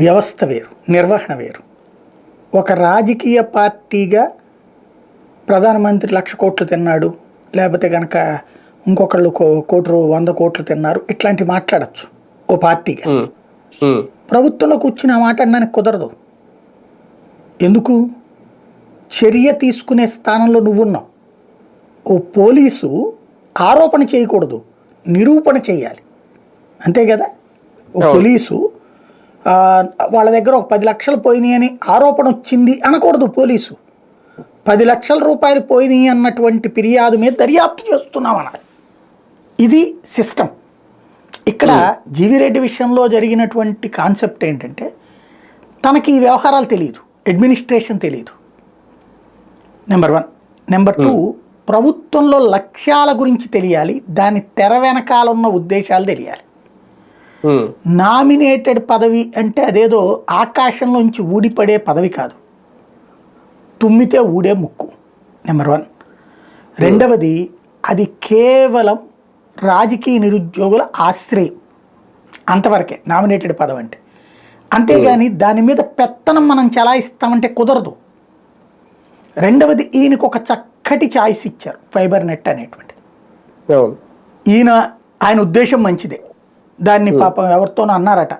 వ్యవస్థ వేరు నిర్వహణ వేరు. ఒక రాజకీయ పార్టీగా ప్రధానమంత్రి లక్ష కోట్లు తిన్నాడు లేకపోతే కనుక ఇంకొకళ్ళు కోటి వంద కోట్లు తిన్నారు ఇట్లాంటి మాట్లాడచ్చు ఓ పార్టీగా. ప్రభుత్వంలో కూర్చుని ఆ మాట అనడానికి కుదరదు. ఎందుకు? చర్య తీసుకునే స్థానంలో నువ్వున్నావు. ఓ పోలీసు ఆరోపణ చేయకూడదు నిరూపణ చేయాలి. అంతే కదా? ఓ. పోలీసు వాళ్ళ దగ్గర ఒక పది లక్షలు పోయినాయి అని ఆరోపణ వచ్చింది అనకూడదు పోలీసు. పది లక్షల రూపాయలు పోయినాయి అన్నటువంటి ఫిర్యాదు మీద దర్యాప్తు చేస్తున్నాం అనాలి ఇది సిస్టమ్ ఇక్కడ జీవిరెడ్డి విషయంలో జరిగినటువంటి కాన్సెప్ట్ ఏంటంటే తనకి ఈ వ్యవహారాలు తెలియదు అడ్మినిస్ట్రేషన్ తెలియదు. Number one. నెంబర్ టూ ప్రభుత్వంలో లక్ష్యాల గురించి తెలియాలి దాని తెర వెనకాల ఉన్న ఉద్దేశాలు తెలియాలి. నామినేటెడ్ పదవి అంటే అదేదో ఆకాశంలోంచి ఊడిపడే పదవి కాదు. తుమ్మితే ఊడే ముక్కు. Number one. రెండవది అది కేవలం రాజకీయ నిరుద్యోగుల ఆశ్రయం. అంతవరకే నామినేటెడ్ పదవి అంటే అంతేగాని దాని మీద పెత్తనం మనం చలాయిస్తామంటే కుదరదు. రెండవది ఈయనకు ఒక చక్కటి చాయిస్ ఇచ్చారు ఫైబర్ నెట్ అనేటువంటి. అవును. ఈయన ఆయన ఉద్దేశం మంచిదే. దాన్ని పాపం ఎవరితోనో అన్నారట.